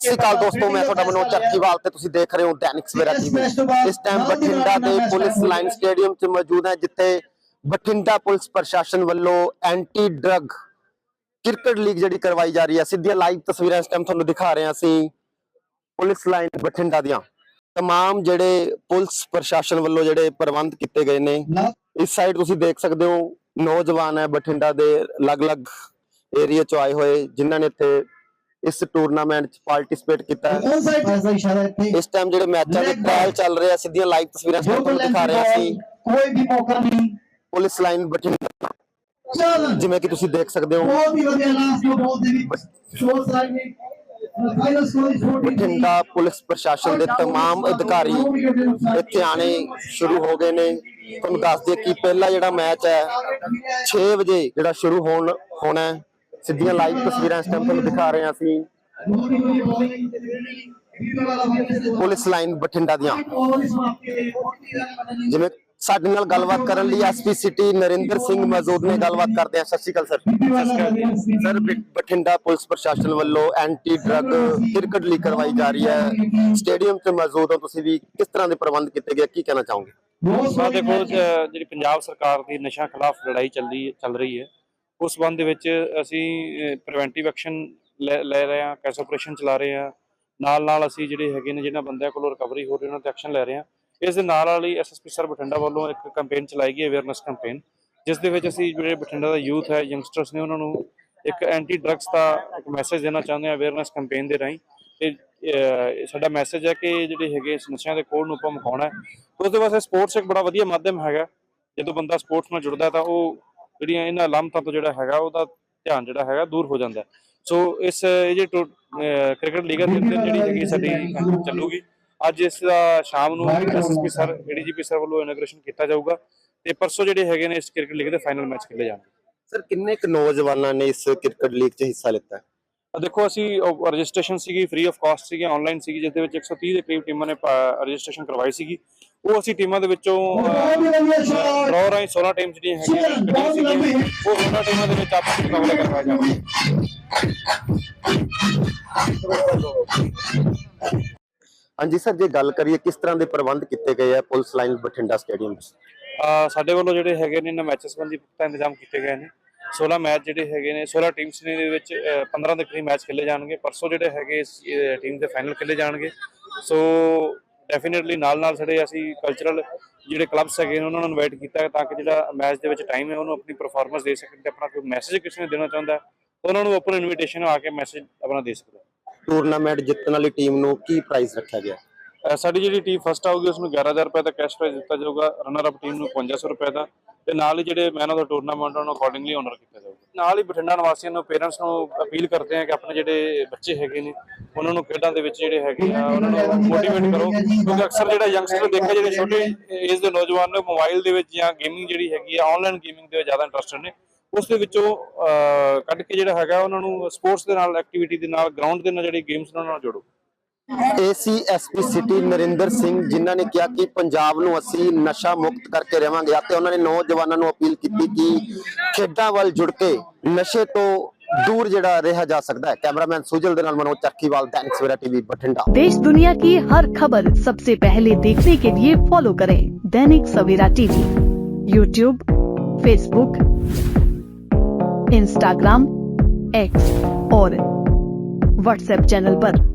ਸਤਿ ਸ਼੍ਰੀ ਅਕਾਲ ਦੋਸਤੋ ਮੈਂ ਤੁਹਾਡਾ ਮਨੋਜ ਚੱਕੀਵਾਲ ਤੇ ਤੁਸੀਂ ਦੇਖ ਰਹੇ ਹੋ ਦੈਨਿਕ ਸਵੇਰਾ ਟੀਵੀ ਇਸ ਟਾਈਮ ਬਠਿੰਡਾ ਦੇ ਪੁਲਿਸ ਲਾਈਨ ਸਟੇਡੀਅਮ 'ਚ ਮੌਜੂਦ ਹੈ ਜਿੱਥੇ ਬਠਿੰਡਾ ਪੁਲਿਸ ਪ੍ਰਸ਼ਾਸਨ ਵੱਲੋਂ ਐਂਟੀ ਡਰੱਗ ਕ੍ਰਿਕਟ ਲੀਗ ਜਿਹੜੀ ਕਰਵਾਈ ਜਾ ਰਹੀ ਹੈ ਸਿੱਧੀਆਂ ਲਾਈਵ ਤਸਵੀਰਾਂ ਇਸ ਟਾਈਮ ਤੁਹਾਨੂੰ ਦਿਖਾ ਰਹੇ ਹਾਂ ਅਸੀਂ ਪੁਲਿਸ ਲਾਈਨ ਬਠਿੰਡਾ ਦੀਆਂ। ਤਮਾਮ ਜਿਹੜੇ ਪੁਲਿਸ ਪ੍ਰਸ਼ਾਸਨ ਵੱਲੋਂ ਜਿਹੜੇ ਪ੍ਰਬੰਧ ਕੀਤੇ ਗਏ ਨੇ ਇਸ ਸਾਈਡ ਤੁਸੀਂ ਦੇਖ ਸਕਦੇ ਹੋ ਨੌਜਵਾਨ ਹੈ ਬਠਿੰਡਾ ਦੇ ਅਲੱਗ-ਅਲੱਗ ਏਰੀਆ ਚੋਂ ਆਏ ਹੋਏ ਜਿਨ੍ਹਾਂ ਨੇ ਇੱਥੇ ਇਸ ਟੂਰਨਾਮੈਂਟ 'ਚ ਪਾਰਟਿਸਿਪੇਟ ਕੀਤਾ ਹੈ। ਇਸ ਟਾਈਮ ਜਿਹੜੇ ਮੈਚਾਂ ਦੇ ਟ੍ਰਾਇਲ ਚੱਲ ਰਹੇ ਆ ਸਿੱਧੀਆਂ ਲਾਈਵ ਤਸਵੀਰਾਂ ਤੁਹਾਨੂੰ ਦਿਖਾ ਰਹੇ ਹਾਂ ਅਸੀਂ ਕੋਈ ਵੀ ਮੌਕਾ ਨਹੀਂ। ਪੁਲਿਸ ਲਾਈਨ ਬਠਿੰਡਾ ਚੱਲ। ਜਿਵੇਂ ਕਿ ਤੁਸੀਂ ਦੇਖ ਸਕਦੇ ਹੋ। ਬਹੁਤ ਹੀ ਵਧੀਆ ਲਾਸਟ ਨੂੰ ਬਹੁਤ ਦੇ ਵਿੱਚ ਸਕੋਰ ਇਸ ਫੋਰਟੀ ਬਠਿੰਡਾ ਪੁਲਿਸ ਪ੍ਰਸ਼ਾਸਨ ਦੇ ਤਮਾਮ ਅਧਿਕਾਰੀ ਇੱਥੇ ਆਣੇ ਸ਼ੁਰੂ ਹੋ ਗਏ ਨੇ। ਤੁਹਾਨੂੰ ਦੱਸ ਦਈਏ ਕਿ ਪਹਿਲਾ ਜਿਹੜਾ ਮੈਚ ਹੈ 6 ਵਜੇ ਜਿਹੜਾ ਸ਼ੁਰੂ ਹੋਣ ਹੋਣਾ ਹੈ। ਸਿੱਧੀਆਂ ਲਾਈਵ ਤਸਵੀਰਾਂ ਇਸ ਟਾਈਮ ਤੁਹਾਨੂੰ ਦਿਖਾ ਰਹੇ ਹਾਂ ਅਸੀਂ। ਪੁਲਿਸ ਲਾਈਨ ਬਠਿੰਡਾ ਦੀਆਂ। ਜਿਵੇਂ ਸਾਡੇ ਨਾਲ ਗੱਲਬਾਤ ਕਰਨ ਲਈ ਐਸਪੀ ਸਿਟੀ ਨਰਿੰਦਰ ਸਿੰਘ ਮੌਜੂਦ ਨੇ, ਗੱਲਬਾਤ ਕਰਦੇ ਆ ਸਤਿ ਸ਼੍ਰੀ ਅਕਾਲ, ਸਰ। ਸਰ, ਬਠਿੰਡਾ ਪੁਲਿਸ ਪ੍ਰਸ਼ਾਸਨ ਵੱਲੋਂ ਐਂਟੀ ਡਰੱਗ ਕ੍ਰਿਕਟ ਲੀਗ ਕਰਵਾਈ ਜਾ ਰਹੀ ਹੈ। ਸਟੇਡੀਅਮ 'ਚ ਮੌਜੂਦ ਹੋ, ਤੁਸੀਂ ਵੀ ਕਿਸ ਤਰ੍ਹਾਂ ਦੇ ਪ੍ਰਬੰਧ ਕੀਤੇ ਗਏ? ਕੀ ਕਹਿਣਾ ਚਾਹੋਗੇ? ਸੋ ਦੇਖੋ ਜਿਹੜੀ ਪੰਜਾਬ ਸਰਕਾਰ ਦੀ ਨਸ਼ਾ ਖਿਲਾਫ ਲੜਾਈ ਚੱਲਦੀ ਚੱਲ ਰਹੀ ਹੈ ਉਸ ਸੰਬੰਧ ਦੇ ਵਿੱਚ ਅਸੀਂ ਪ੍ਰੀਵੈਂਟਿਵ ਐਕਸ਼ਨ ਲੈ ਲੈ ਰਹੇ ਹਾਂ, ਕੈਸ ਆਪਰੇਸ਼ਨ ਚਲਾ ਰਹੇ ਹਾਂ। ਨਾਲ ਨਾਲ ਅਸੀਂ ਜਿਹੜੇ ਹੈਗੇ ਨੇ ਜਿਹਨਾਂ ਬੰਦਿਆਂ ਕੋਲੋਂ ਰਿਕਵਰੀ ਹੋ ਰਹੀ ਉਹਨਾਂ ਤੇ ਐਕਸ਼ਨ ਲੈ ਰਹੇ ਹਾਂ। ਇਸ ਦੇ ਨਾਲ ਨਾਲ ਹੀ ਐਸਐਸਪੀ ਸਰ ਬਠਿੰਡਾ ਵੱਲੋਂ ਇੱਕ ਕੈਂਪੇਨ ਚਲਾਈ ਗਈ ਅਵੇਅਰਨੈਸ ਕੈਂਪੇਨ ਜਿਸ ਦੇ ਵਿੱਚ ਅਸੀਂ ਜਿਹੜੇ ਬਠਿੰਡਾ ਦਾ ਯੂਥ ਹੈ ਯੰਗਸਟਰਸ ਨੇ, ਉਹਨਾਂ ਨੂੰ ਇੱਕ ਐਂਟੀ ਡਰੱਗਸ ਦਾ ਇੱਕ ਮੈਸੇਜ ਦੇਣਾ ਚਾਹੁੰਦੇ ਹਾਂ ਅਵੇਅਰਨੈਸ ਕੈਂਪੇਨ ਦੇ ਰਾਹੀਂ। ਤੇ ਸਾਡਾ ਮੈਸੇਜ ਹੈ ਕਿ ਜਿਹੜੇ ਹੈਗੇ ਇਸ ਨਸ਼ਿਆਂ ਦੇ ਕੋਲ ਨੂੰ ਆਪਾਂ ਮੁਕਾਉਣਾ ਹੈ। ਤੇ ਉਸ ਦੇ ਵਾਸਤੇ ਸਪੋਰਟਸ ਇੱਕ ਬੜਾ ਵਧੀਆ ਮਾਧਿਅਮ ਹੈਗਾ। ਜਦੋਂ ਬੰਦਾ ਸਪੋਰਟਸ ਨਾਲ ਜੁੜਦਾ ਤਾਂ ਉਹ ਜਿਹੜੀਆਂ ਇਹਨਾਂ ਲਾਮਤਾਂ ਤੋਂ ਜਿਹੜਾ ਹੈਗਾ ਉਹਦਾ ਧਿਆਨ ਜਿਹੜਾ ਹੈਗਾ ਦੂਰ ਹੋ ਜਾਂਦਾ। ਸੋ ਇਸ ਇਹ ਜੇ ਕ੍ਰਿਕਟ ਲੀਗ ਦੇ ਅੰਦਰ ਜਿਹੜੀ ਹੈਗੀ ਸਾਡੀ ਚੱਲੂਗੀ ਅੱਜ ਇਸ ਦਾ ਸ਼ਾਮ ਨੂੰ ਐਸਐਸਪੀ ਸਰ ਏਡੀਜੀਪੀ ਸਰ ਵੱਲੋਂ ਇਨੋਗ੍ਰੇਸ਼ਨ ਕੀਤਾ ਜਾਊਗਾ ਤੇ ਪਰਸੋਂ ਜਿਹੜੇ ਹੈਗੇ ਨੇ ਇਸ ਕ੍ਰਿਕਟ ਲੀਗ ਦੇ ਫਾਈਨਲ ਮੈਚ ਖੇਲੇ ਜਾਣਗੇ। ਸਰ ਕਿੰਨੇ ਕੁ ਨੌਜਵਾਨਾਂ ਨੇ ਇਸ ਕ੍ਰਿਕਟ ਲੀਗ 'ਚ ਹਿੱਸਾ ਲਿੱਤਾ? ਦੇਖੋ ਅਸੀਂ ਰਜਿਸਟ੍ਰੇਸ਼ਨ ਸੀਗੀ ਫ੍ਰੀ ਆਫ ਕਾਸਟ ਸੀਗੀ ਆਨਲਾਈਨ ਸੀਗੀ ਜਿਸ ਦੇ ਵਿੱਚ 130 ਦੇ ਕਰੀਬ ਟੀਮਾਂ ਨੇ ਰਜਿਸਟ੍ਰੇਸ਼ਨ ਕਰਵਾਈ ਸੀਗੀ। ਉਹ ਅਸੀਂ ਟੀਮਾਂ ਦੇ ਵਿੱਚੋਂ ਡਰਾਅ ਰਾਹੀਂ 16 ਟੀਮ ਜਿਹੜੀਆਂ ਹੈਗੀਆਂ ਉਹ 16 ਟੀਮਾਂ ਦੇ ਵਿੱਚ ਆਪਸ ਵਿੱਚ ਮੁਕਾਬਲਾ ਕਰਵਾਇਆ ਹਾਂਜੀ ਸਰ ਜੇ ਗੱਲ ਕਰੀਏ ਕਿਸ ਤਰ੍ਹਾਂ ਦੇ ਪ੍ਰਬੰਧ ਕੀਤੇ ਗਏ ਆ ਪੁਲਿਸ ਲਾਈਨ ਬਠਿੰਡਾ ਸਟੇਡੀਅਮ 'ਚ ਅਹ ਸਾਡੇ ਵੱਲੋਂ ਜਿਹੜੇ ਹੈਗੇ ਨੇ ਇਹਨਾਂ ਮੈਚਸ ਸੰਬੰਧੀ ਪੁਖਤਾ ਇੰਤਜ਼ਾਮ ਕੀਤੇ ਗਏ ਨੇ। 16 ਮੈਚ ਜਿਹੜੇ ਹੈਗੇ ਨੇ 16 ਟੀਮਸ ਨੇ ਦੇ ਵਿੱਚ ਅਹ 15 ਦੇ ਕਰੀਬ ਮੈਚ ਖੇਲੇ ਜਾਣਗੇ। ਪਰਸੋਂ ਜਿਹੜੇ ਹੈਗੇ ਇਸ ਟੀਮ ਦੇ ਫਾਈਨਲ ਖੇਲੇ ਜਾਣਗੇ। ਸੋ ਡੈਫੀਨਿਟਲੀ ਨਾਲ ਨਾਲ ਸਾਡੇ ਅਸੀਂ ਕਲਚਰਲ ਜਿਹੜੇ ਕਲੱਬਸ ਹੈਗੇ ਨੇ, ਉਹਨਾਂ ਨੂੰ ਇਨਵਾਈਟ ਕੀਤਾ ਹੈ ਤਾਂ ਕਿ ਜਿਹੜਾ ਮੈਚ ਦੇ ਵਿੱਚ ਟਾਈਮ ਹੈ, ਉਹਨੂੰ ਆਪਣੀ ਪਰਫਾਰਮੈਂਸ ਦੇ ਸਕਣ ਤੇ ਆਪਣਾ ਕੋਈ ਮੈਸੇਜ ਕਿਸੇ ਨੇ ਦੇਣਾ ਚਾਹੁੰਦਾ ਉਹਨਾਂ ਨੂੰ ਓਪਨ ਇਨਵੀਟੇਸ਼ਨ ਆ ਕੇ ਮੈਸੇਜ ਆਪਣਾ ਦੇ ਸਕਦਾ ਟੂਰਨਾਮੈਂਟ ਜਿੱਤਣ ਵਾਲੀ ਟੀਮ ਨੂੰ ਕੀ ਪ੍ਰਾਈਜ਼ ਰੱਖਿਆ ਗਿਆ? ਸਾਡੀ ਜਿਹੜੀ ਟੀਮ ਫਸਟ ਆਊਗੀ ਉਸ ਨੂੰ 11000 ਰੁਪਏ ਦਾ ਕੈਸ਼ ਪ੍ਰਾਈਜ਼ ਦਿੱਤਾ ਜਾਊਗਾ। ਰਨਰ ਅਪ ਟੀਮ ਨੂੰ 5500 ਰੁਪਏ ਦਾ। ਤੇ ਨਾਲ ਹੀ ਜਿਹੜੇ ਮੈਨ ਆਫ ਦਾ ਟੂਰਨਾਮੈਂਟ ਉਹਨਾਂ ਨੂੰ ਅਕੋਰਡਿੰਗਲੀ ਆਨਰ ਕੀਤਾ ਜਾਊਗਾ। ਨਾਲ ਹੀ ਬਠਿੰਡਾ ਨਿਵਾਸੀਆਂ ਨੂੰ ਪੇਰੈਂਟਸ ਨੂੰ ਅਪੀਲ ਕਰਦੇ ਆ ਕਿ ਆਪਣੇ ਜਿਹੜੇ ਬੱਚੇ ਹੈਗੇ ਨੇ, ਉਹਨਾਂ ਨੂੰ ਖੇਡਾਂ ਦੇ ਵਿੱਚ ਜਿਹੜੇ ਹੈਗੇ ਆ, ਉਹਨਾਂ ਨੂੰ ਮੋਟੀਵੇਟ ਕਰੋ। ਕਿਉਂਕਿ ਅਕਸਰ ਜਿਹੜਾ ਯੰਗਸਟਰ ਦੇਖਿਆ, ਜਿਹੜੇ ਛੋਟੇ ਏਜ ਦੇ ਨੌਜਵਾਨ ਨੇ ਮੋਬਾਈਲ ਦੇ ਵਿੱਚ ਜਾਂ ਗੇਮਿੰਗ ਜਿਹੜੀ ਹੈਗੀ ਆ ਆਨਲਾਈਨ ਗੇਮਿੰਗ ਦੇ ਜ਼ਿਆਦਾ ਇੰਟਰਸਟਡ ਨੇ। ਉਸ ਦੇ ਵਿੱਚੋਂ ਕੱਢ ਕੇ ਜਿਹੜਾ ਹੈਗਾ, ਉਹਨਾਂ ਨੂੰ ਸਪੋਰਟਸ ਦੇ ਨਾਲ ਐਕਟੀਵਿਟੀ ਦੇ ਨਾਲ ਗਰਾਊਂਡ ਦੇ ਨਾਲ ਜਿਹੜੀ ਗੇਮਸ ਨਾਲ ਜੋੜੋ। ਏਸੀਐਸਪੀ ਸਿਟੀ ਨਰਿੰਦਰ ਸਿੰਘ ਜਿਨ੍ਹਾਂ ਨੇ ਕਿਹਾ ਕਿ ਪੰਜਾਬ ਨੂੰ ਅਸੀਂ ਨਸ਼ਾ ਮੁਕਤ ਕਰਕੇ ਰਵਾਂਗੇ ਅਤੇ ਉਹਨਾਂ ਨੇ ਨੌਜਵਾਨਾਂ ਨੂੰ ਅਪੀਲ ਕੀਤੀ ਕਿ ਖੇਡਾਂ ਵੱਲ ਜੁੜ ਕੇ ਨਸ਼ੇ ਤੋਂ ਦੂਰ ਜਿਹੜਾ ਰਿਹਾ ਜਾ ਸਕਦਾ ਹੈ ਕੈਮਰਾਮੈਨ ਸੁਜਲ ਦੇ ਨਾਲ ਮਨੋਜ ਚੱਕੀਵਾਲ दैनिक सवेरा टीवी बठिंडा देश दुनिया की हर खबर सबसे पहले देखने के लिए फॉलो करें Dainik Savera TV YouTube Facebook Instagram X और व्हाट्सएप चैनल पर।